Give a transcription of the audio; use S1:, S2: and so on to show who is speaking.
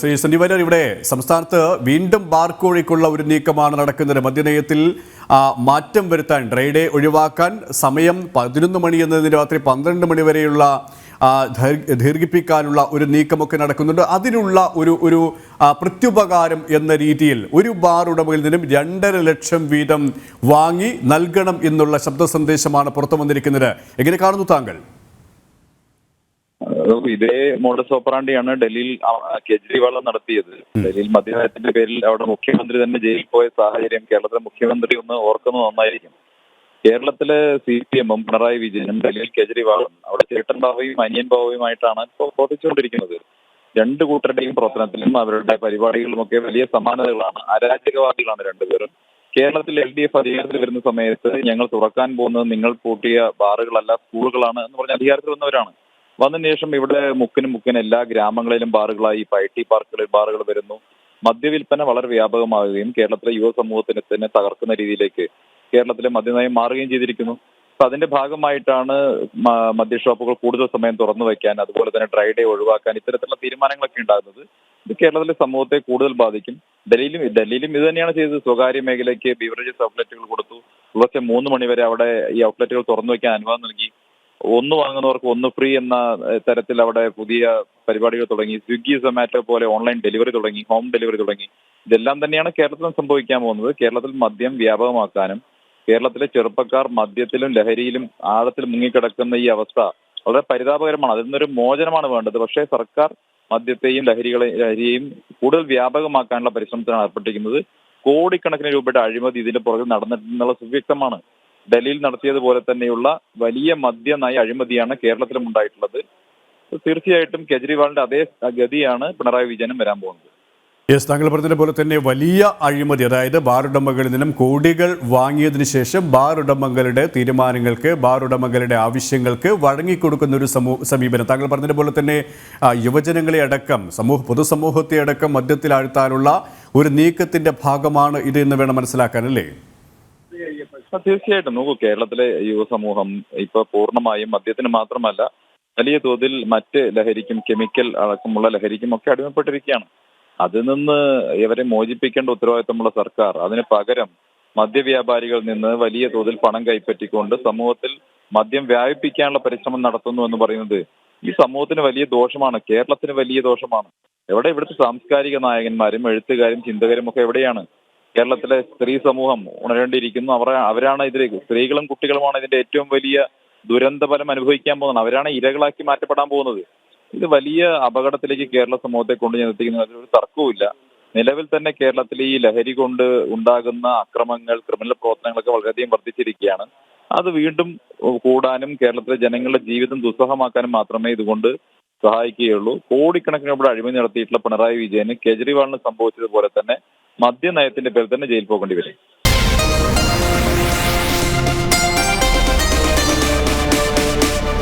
S1: ശ്രീ സന്നിവരർ ഇവിടെ സംസ്ഥാനത്ത് വീണ്ടും ബാർ കോഴിക്കുള്ള ഒരു നീക്കമാണ് നടക്കുന്നത്. മദ്യനയത്തിൽ മാറ്റം വരുത്താൻ ഡ്രൈ ഡേ ഒഴിവാക്കാൻ സമയം പതിനൊന്ന് മണി എന്നതിന് രാത്രി പന്ത്രണ്ട് മണി വരെയുള്ള ദീർഘിപ്പിക്കാനുള്ള ഒരു നീക്കമൊക്കെ നടക്കുന്നുണ്ട്. അതിനുള്ള ഒരു ഒരു പ്രത്യുപകാരം എന്ന രീതിയിൽ ഒരു ബാർ ഉടമയിൽ നിന്നും രണ്ടര ലക്ഷം വീതം വാങ്ങി നൽകണം എന്നുള്ള ശബ്ദ സന്ദേശമാണ് പുറത്തു വന്നിരിക്കുന്നത്. എങ്ങനെ കാണുന്നു താങ്കൾ?
S2: ഇതേ മോഡസ് ഓപ്പറാണ്ടിയാണ് ഡൽഹിയിൽ കെജ്രിവാൾ നടത്തിയത്. ഡൽഹിയിൽ മദ്യനയത്തിന്റെ പേരിൽ അവിടെ മുഖ്യമന്ത്രി തന്നെ ജയിലിൽ പോയ സാഹചര്യം കേരളത്തിലെ മുഖ്യമന്ത്രി ഒന്ന് ഓർക്കുന്നത് നന്നായിരിക്കും. കേരളത്തിലെ സി പി എമ്മും പിണറായി വിജയനും ഡൽഹിയിൽ കേജ്രിവാളും അവിടെ ചേട്ടൻ ബാബയും അനിയൻ ബാബയുമായിട്ടാണ് ഇപ്പോൾ പ്രവർത്തിച്ചുകൊണ്ടിരിക്കുന്നത് രണ്ട് കൂട്ടരുടെയും പ്രവർത്തനത്തിലും അവരുടെ പരിപാടികളിലും ഒക്കെ വലിയ സമാനതകളാണ് അരാജകവാദികളാണ് രണ്ടുപേരും. കേരളത്തിൽ എൽ ഡി എഫ് അധികാരത്തിൽ വരുന്ന സമയത്ത് ഞങ്ങൾ തുറക്കാൻ പോകുന്നത് നിങ്ങൾ പൂട്ടിയ ബാറുകളല്ല സ്കൂളുകളാണ് എന്ന് പറഞ്ഞ അധികാരത്തിൽ വന്നവരാണ്. വന്നതിന് ശേഷം ഇവിടെ മുക്കിനും മുക്കിനും എല്ലാ ഗ്രാമങ്ങളിലും ബാറുകളായി ഇപ്പൊ ഐ ടി പാർക്കുകളിൽ ബാറുകൾ വരുന്നു. മദ്യവിൽപ്പന വളരെ വ്യാപകമാവുകയും കേരളത്തിലെ യുവ സമൂഹത്തിന് തന്നെ തകർക്കുന്ന രീതിയിലേക്ക് കേരളത്തിലെ മദ്യനയം മാറുകയും ചെയ്തിരിക്കുന്നു. അപ്പൊ അതിന്റെ ഭാഗമായിട്ടാണ് മദ്യ ഷോപ്പുകൾ കൂടുതൽ സമയം തുറന്നു വയ്ക്കാൻ അതുപോലെ തന്നെ ഡ്രൈ ഡേ ഒഴിവാക്കാൻ ഇത്തരത്തിലുള്ള തീരുമാനങ്ങളൊക്കെ ഉണ്ടാകുന്നത് ഇത് കേരളത്തിലെ സമൂഹത്തെ കൂടുതൽ ബാധിക്കും. ഡൽഹിയിലും ഡൽഹിയിലും ഇത് തന്നെയാണ് ചെയ്തത്. സ്വകാര്യ മേഖലയ്ക്ക് ബീവറേജസ് ഔട്ട്ലെറ്റുകൾ കൊടുത്തു. പുലർച്ചെ മൂന്ന് മണിവരെ അവിടെ ഈ ഔട്ട്ലെറ്റുകൾ തുറന്നു വയ്ക്കാൻ അനുവാദം നൽകി. ഒന്ന് വാങ്ങുന്നവർക്ക് ഒന്ന് ഫ്രീ എന്ന തരത്തിൽ അവിടെ പുതിയ പരിപാടികൾ തുടങ്ങി. സ്വിഗ്ഗി സൊമാറ്റോ പോലെ ഓൺലൈൻ ഡെലിവറി തുടങ്ങി ഹോം ഡെലിവറി തുടങ്ങി. ഇതെല്ലാം തന്നെയാണ് കേരളത്തിൽ സംഭവിക്കാൻ പോകുന്നത്. കേരളത്തിൽ മദ്യം വ്യാപകമാക്കാനും കേരളത്തിലെ ചെറുപ്പക്കാർ മദ്യത്തിലും ലഹരിയിലും ആഴത്തിൽ മുങ്ങിക്കിടക്കുന്ന ഈ അവസ്ഥ വളരെ പരിതാപകരമാണ്. അതിൽ നിന്നൊരു മോചനമാണ് വേണ്ടത്. പക്ഷേ സർക്കാർ മദ്യത്തെയും ലഹരികളെ ലഹരിയെയും കൂടുതൽ വ്യാപകമാക്കാനുള്ള പരിശ്രമത്തിലാണ് ഏർപ്പെട്ടിരിക്കുന്നത്. കോടിക്കണക്കിന് രൂപയുടെ അഴിമതി ഇതിന്റെ പുറകിൽ നടന്നിട്ടുള്ള സുവ്യക്തമാണ് ഡൽഹിയിൽ നടത്തിയതുപോലെ തന്നെയുള്ള വലിയ മദ്യനയ അഴിമതിയാണ് കേരളത്തിലും ഉണ്ടായിട്ടുള്ളത്. തീർച്ചയായിട്ടും കെജ്രിവാളിന്റെ അതേ ഗതിയാണ് പിണറായി വിജയനും വരാൻ പോകുന്നത്.
S1: യെസ് താങ്കൾ പറഞ്ഞതുപോലെ തന്നെ വലിയ അഴിമതി അതായത് ബാർ ഉടമകളിൽ നിന്നും കോടികൾ വാങ്ങിയതിന് ശേഷം ബാർ ഉടമകളുടെ തീരുമാനങ്ങൾക്ക് ബാർ ഉടമകളുടെ ആവശ്യങ്ങൾക്ക് വഴങ്ങിക്കൊടുക്കുന്ന ഒരു സമൂഹ സമീപനം. താങ്കൾ പറഞ്ഞതുപോലെ തന്നെ യുവജനങ്ങളെ അടക്കം സമൂഹ പൊതുസമൂഹത്തെ അടക്കം മദ്യത്തിലാഴ്ത്താനുള്ള ഒരു നീക്കത്തിന്റെ ഭാഗമാണ് ഇത് എന്ന് വേണം മനസ്സിലാക്കാൻ അല്ലേ?
S2: തീർച്ചയായിട്ടും. നോക്കൂ കേരളത്തിലെ യുവസമൂഹം ഇപ്പൊ പൂർണമായും മദ്യത്തിന് മാത്രമല്ല വലിയ തോതിൽ മറ്റ് ലഹരിക്കും കെമിക്കൽ അടക്കമുള്ള ലഹരിക്കും ഒക്കെ അടിമപ്പെട്ടിരിക്കുകയാണ്. അതിൽ നിന്ന് ഇവരെ മോചിപ്പിക്കേണ്ട ഉത്തരവാദിത്തമുള്ള സർക്കാർ. അതിന് പകരം മദ്യവ്യാപാരികളിൽ നിന്ന് വലിയ തോതിൽ പണം കൈപ്പറ്റിക്കൊണ്ട് സമൂഹത്തിൽ മദ്യം വ്യാപിപ്പിക്കാനുള്ള പരിശ്രമം നടത്തുന്നു എന്ന് പറയുന്നത് ഈ സമൂഹത്തിന് വലിയ ദോഷമാണ്. കേരളത്തിന് വലിയ ദോഷമാണ്. എവിടെ ഇവിടുത്തെ സാംസ്കാരിക നായകന്മാരും എഴുത്തുകാരും ചിന്തകരും ഒക്കെ എവിടെയാണ്? കേരളത്തിലെ സ്ത്രീ സമൂഹം ഉണരേണ്ടിയിരിക്കുന്നു. അവർ അവരാണ് ഇതിൽ സ്ത്രീകളും കുട്ടികളുമാണ് ഇതിന്റെ ഏറ്റവും വലിയ ദുരന്തഫലം അനുഭവിക്കാൻ പോകുന്നത്. അവരാണ് ഇരകളാക്കി മാറ്റപ്പെടാൻ പോകുന്നത്. ഇത് വലിയ അപകടത്തിലേക്ക് കേരള സമൂഹത്തെ കൊണ്ടു ചെന്നെത്തിക്കുന്ന ഒരു തർക്കവുമില്ല. നിലവിൽ തന്നെ കേരളത്തിൽ ഈ ലഹരി കൊണ്ട് ഉണ്ടാകുന്ന അക്രമങ്ങൾ ക്രിമിനൽ പ്രവർത്തനങ്ങളൊക്കെ വളരെയധികം വർദ്ധിച്ചിരിക്കുകയാണ്. അത് വീണ്ടും കൂടാനും കേരളത്തിലെ ജനങ്ങളുടെ ജീവിതം ദുസ്സഹമാക്കാനും മാത്രമേ ഇതുകൊണ്ട് സഹായിക്കുകയുള്ളൂ. കോടിക്കണക്കിന് ഇവിടെ അഴിമതി നടത്തിയിട്ടുള്ള പിണറായി വിജയന് കേജ്രിവാളിന് സംഭവിച്ചതുപോലെ തന്നെ മദ്യനയത്തിന്റെ പേരിൽ തന്നെ ജയിൽ പോകേണ്ടി വരും.